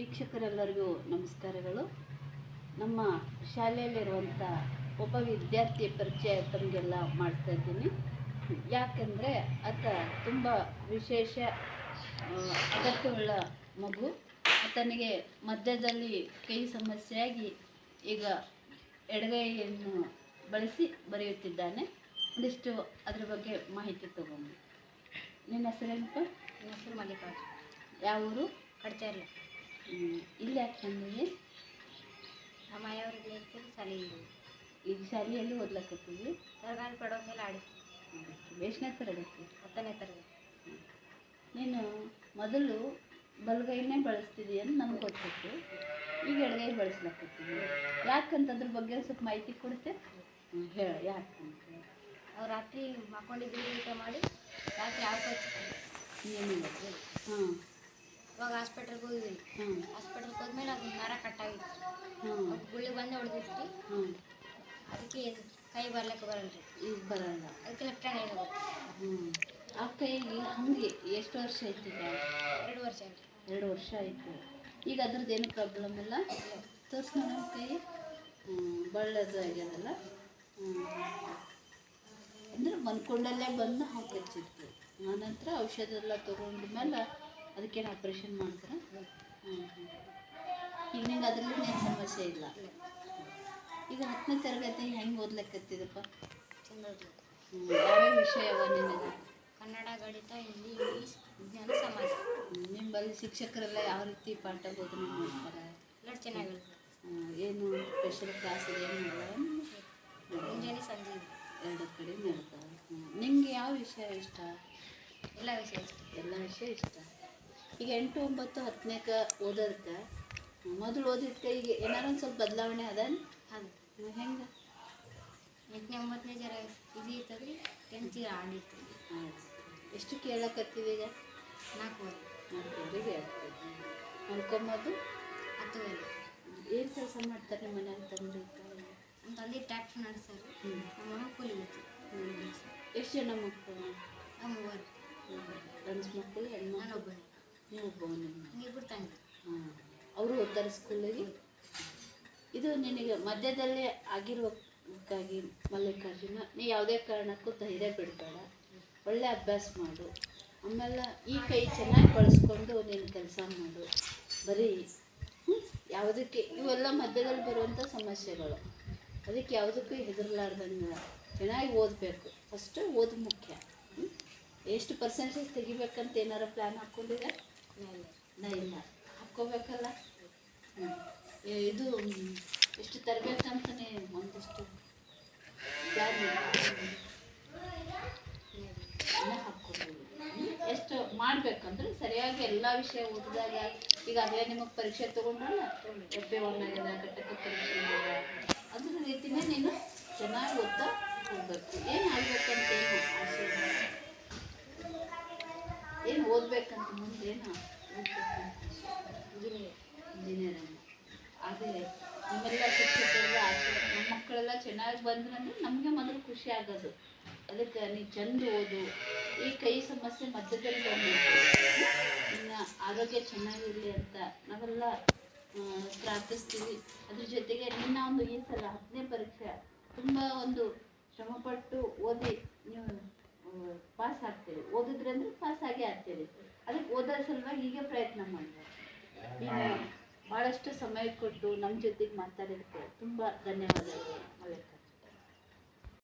ವೀಕ್ಷಕರೆಲ್ಲರಿಗೂ ನಮಸ್ಕಾರಗಳು. ನಮ್ಮ ಶಾಲೆಯಲ್ಲಿರುವಂಥ ಒಬ್ಬ ವಿದ್ಯಾರ್ಥಿ ಪರಿಚಯ ತಮಗೆಲ್ಲ ಮಾಡ್ತಾ ಇದ್ದೀನಿ. ಯಾಕೆಂದರೆ ಆತ ತುಂಬ ವಿಶೇಷ ಅಗತ್ಯವುಳ್ಳ ಮಗು. ಆತನಿಗೆ ಮಧ್ಯದಲ್ಲಿ ಕೈ ಸಮಸ್ಯೆಯಾಗಿ ಈಗ ಎಡಗೈಯನ್ನು ಬಳಸಿ ಬರೆಯುತ್ತಿದ್ದಾನೆ. ಒಂದಿಷ್ಟು ಅದರ ಬಗ್ಗೆ ಮಾಹಿತಿ ತಗೊಂಡು. ನಿನ್ನ ಹೆಸರೇನಪ್ಪ? ನನ್ನ ಹೆಸರು ಮಲ್ಲಿಕಾರ್ಜುನ್. ಯಾವ ಊರು ಕಡ್ಚಾರ್ಲ ಹ್ಮ್. ಇಲ್ಲಿ ಯಾಕೆ ಮನೆಯವ್ರಿಗೆ ಇತ್ತು ಸಲಿ ಈಗ ಶಾಲೆಯಲ್ಲಿ ಓದ್ಲಕ್ಕತ್ತೀವಿ ಸರ್ಗಾನ ಪಡೋ ಮೇಲೆ ಆಡಿ. ಎಷ್ಟನೇ ತರಗತಿ? ಹತ್ತನೇ ತರಗತಿ. ನೀನು ಮೊದಲು ಬಲಗೈನೇ ಬಳಸ್ತಿದ್ದೀಯ ಅಂತ ನಮ್ಗೆ ಗೊತ್ತಿತ್ತು. ಈಗ ಎಡಗೈ ಬಳಸ್ಲಕತ್ತೀವಿ ಯಾಕಂತ ಅದ್ರ ಬಗ್ಗೆ ಸ್ವಲ್ಪ ಮಾಹಿತಿ ಕೊಡ್ತೆ? ಹೇಳಿ ಯಾಕಂತ ಅವ್ರು ರಾತ್ರಿ ಮಕ್ಕೊಂಡಿದ್ದು ಊಟ ಮಾಡಿ ರಾತ್ರಿ ಯಾವ ಹಾಂ ಇವಾಗ ಹಾಸ್ಪಿಟಲ್ಗೆ ಹೋಗಿದ್ವಿ ಹಾಸ್ಪಿಟಲ್ಗೆ ಹಾಸ್ಪಿಟ್ಲ್ಗೆ ಹೋದ್ಮೇಲೆ ಅದು ನರ ಕಟ್ಟಾಗಿತ್ತು. ಗುಳ್ಳಿ ಬಂದು ಹೊಡೆದಿತ್ತು ಅದಕ್ಕೆ ಕೈ ಬರ್ಲಿಕ್ಕೆ ಬರಲ್ಲ ರೀ ಈಗ ಬರಲ್ಲ. ಅದಕ್ಕೆ ಲೆಫ್ಟ್ ಹ್ಯಾಂಡ್ ಹೋಗುತ್ತೆ ಹ್ಞೂ ಆ ಕೈಗೆ ಹಂಗೆ ಎಷ್ಟು ವರ್ಷ ಆಯ್ತು ಈಗ? ಎರಡು ವರ್ಷ ಆಯ್ತು. ಎರಡು ವರ್ಷ ಆಯಿತು. ಈಗ ಅದ್ರದ್ದು ಏನು ಪ್ರಾಬ್ಲಮ್ ಇಲ್ಲ? ತೋರಿಸ್ ನಮ್ಮ ಕೈ ಬಳ್ಳದು ಆಗ್ಯದಲ್ಲ? ಹ್ಮ್. ಅಂದ್ರೆ ಮನ್ಕೊಂಡಲ್ಲೇ ಬಂದು ಹಾಕಿ ಹಚ್ಚಿತ್ತು ಆನಂತರ ಔಷಧ ಎಲ್ಲ ತೊಗೊಂಡ ಮೇಲೆ ಅದಕ್ಕೇನು ಆಪ್ರೇಷನ್ ಮಾಡ್ತಾರೆ? ಈಗ ನಿಂಗೆ ಅದರಲ್ಲಿ ಏನು ಸಮಸ್ಯೆ ಇಲ್ಲ. ಈಗ ಹತ್ತನೇ ತರಗತಿ ಹೆಂಗೆ ಓದ್ಲಕ್ಕತ್ತಿದಪ್ಪ ಚಂದ. ಯಾವ್ಯಾವ ವಿಷಯ ಅವ ನಿನಗೆ? ಕನ್ನಡ ಗಣಿತ ಹಿಂದಿ ಇಂಗ್ಲೀಷ್ ವಿಜ್ಞಾನ ಸಮಾಜ. ನಿಮ್ಮಲ್ಲಿ ಶಿಕ್ಷಕರೆಲ್ಲ ಯಾವ ರೀತಿ ಪಾಠ ಬೋಧನೆ ಮಾಡ್ತಾರೆ? ಎಲ್ಲ ಚೆನ್ನಾಗಿರುತ್ತೆ. ಏನು ಸ್ಪೆಷಲ್ ಕ್ಲಾಸ್ ಏನು ಮುಂಜಾನೆ ಸಂಜೆ. ಎರಡು ಕಡೆ ನಡ್ತಾವೆ ನಿಮಗೆ ಯಾವ ವಿಷಯ ಇಷ್ಟ? ಎಲ್ಲ ವಿಷಯ ಇಷ್ಟ. ಎಲ್ಲ ವಿಷಯ ಇಷ್ಟ. ಈಗ ಎಂಟು ಒಂಬತ್ತು ಹತ್ತನೇಕ ಓದೋದಕ್ಕೆ. ಮೊದಲು ಓದಿದ್ಕೆ ಈಗ ಏನಾರು ಒಂದು ಸ್ವಲ್ಪ ಬದಲಾವಣೆ ಅದನ್ ಅದು ಹೆಂಗೆ? ಎಂಟನೇ ಒಂಬತ್ತನೇ ಜರ ಇದು ಇರ್ತದ್ರಿ ಟೆಂತ್ ಆಡಿತ್ತು ಎಷ್ಟು ಕೇಳಕತ್ತೀವಿ ಈಗ? ನಾಲ್ಕು ನಾಲ್ಕುವರೆಗೆ ಆಗ್ತದೆ. ಮಲ್ಕೊಂಬೋದು ಹತ್ತುವರೆ. ಏನು ಕೆಲಸ ಮಾಡ್ತಾರೆ ನಿಮ್ಮ ಮನೆಯಲ್ಲಿ ತಂದೆ? ನಮ್ಮ ತಂದೆ ಟ್ರ್ಯಾಕ್ಟರ್ ನಡೆಸ್ತಾರೆ. ನಮ್ಮ ಅಮ್ಮ ಕೂಲಿ ಎಷ್ಟು ಜನ ಮಕ್ಕಳು? ನಮ್ಮ ಮೂವರು ಗಂಡ್ಸು ಮಕ್ಕಳು ಹೆಣ್ಣು ನಾನೊಬ್ಬನೇ. ನೀವು ಅವರು ಒದ್ದಾರ ಸ್ಕೂಲಿಗೆ ಇದು ನಿನಗೆ ಮಧ್ಯದಲ್ಲಿ ಆಗಿರೋಕ್ಕಾಗಿ ಮಲ್ಲಿಕಾರ್ಜುನ, ನೀ ಯಾವುದೇ ಕಾರಣಕ್ಕೂ ಧೈರ್ಯ ಬಿಡಬೇಡ. ಒಳ್ಳೆ ಅಭ್ಯಾಸ ಮಾಡು. ಆಮೇಲೆ ಈ ಕೈ ಚೆನ್ನಾಗಿ ಬಳಸ್ಕೊಂಡು ನೀನು ಕೆಲಸ ಮಾಡು. ಬರೀ ಯಾವುದಕ್ಕೆ, ಇವೆಲ್ಲ ಮಧ್ಯದಲ್ಲಿ ಬರುವಂಥ ಸಮಸ್ಯೆಗಳು. ಅದಕ್ಕೆ ಯಾವುದಕ್ಕೂ ಹೆದರ್ಲಾರ್ದಂಗೆ ಚೆನ್ನಾಗಿ ಓದಬೇಕು. ಫಸ್ಟು ಓದು ಮುಖ್ಯ? ಎಷ್ಟು ಪರ್ಸೆಂಟೇಜ್ ತೆಗಿಬೇಕಂತ ಏನಾರು ಪ್ಲ್ಯಾನ್ ಹಾಕ್ಕೊಂಡಿದೆ ಇಲ್ಲ ಹಾಕ್ಕೋಬೇಕಲ್ಲ? ಇದು ಎಷ್ಟು ತರಬೇಕಂತಾನೆ ಒಂದಿಷ್ಟು ಹಾಕ್ಕೋಬೋದು ಎಷ್ಟು ಮಾಡಬೇಕಂದ್ರೆ ಸರಿಯಾಗಿ ಎಲ್ಲ ವಿಷಯ ಓದಿದಾಗ ಈಗಾಗಲೇ ನಿಮಗೆ ಪರೀಕ್ಷೆ ತೊಗೊಂಡ್ರಲ್ಲ, ಎಫ್ ಪರೀಕ್ಷೆ ಅದ್ರ ರೀತಿನೇ ನೀನು ಚೆನ್ನಾಗಿ ಓದ್ತಾ ಹೋಗ್ಬೇಕು. ಏನು ಆಗ್ಬೇಕಂತ ಏನು ಆಸೆ ಇದೆ? ಏನು ಓದ್ಬೇಕಂತ ಮುಂದೆ ಏನು? ಇಂಜಿನಿಯರ್ ಅದೇ ನಮ್ಮೆಲ್ಲ ಶಿಕ್ಷಕರೆಲ್ಲ ನಮ್ಮ ಮಕ್ಕಳೆಲ್ಲ ಚೆನ್ನಾಗಿ ಬಂದ್ರಂದ್ರೆ ನಮಗೆ ಮೊದಲು ಖುಷಿ ಆಗೋದು. ಅದಕ್ಕೆ ನೀ ಚಂದ ಓದು. ಈ ಕೈ ಸಮಸ್ಯೆ ಮಧ್ಯದಲ್ಲಿ ಬಂದು ನಿನ್ನ ಆರೋಗ್ಯ ಚೆನ್ನಾಗಿರಲಿ ಅಂತ ನಾವೆಲ್ಲ ಪ್ರಾರ್ಥಿಸ್ತೀವಿ. ಅದ್ರ ಜೊತೆಗೆ ನಿನ್ನ ಒಂದು ಈ ಸಲ ಹತ್ತನೇ ಪರೀಕ್ಷೆ ತುಂಬ ಒಂದು ಶ್ರಮಪಟ್ಟು ಓದಿ ನೀವು ಪಾಸ್ ಆಗ್ತೀರಿ. ಓದಿದ್ರೆ ಅಂದ್ರೆ ಪಾಸ್ ಆಗೇ ಆಗ್ತೀರಿ. ಅದಕ್ಕೆ ಓದೋ ಸಲುವಾಗಿ ಹೀಗೆ ಪ್ರಯತ್ನ ಮಾಡಿದೆ ಈಗ ಭಾಳಷ್ಟು ಸಮಯ ಕೊಟ್ಟು ನಮ್ಮ ಜೊತೆಗೆ ಮಾತಾಡಿದ್ದಕ್ಕೆ ತುಂಬ ಧನ್ಯವಾದಗಳು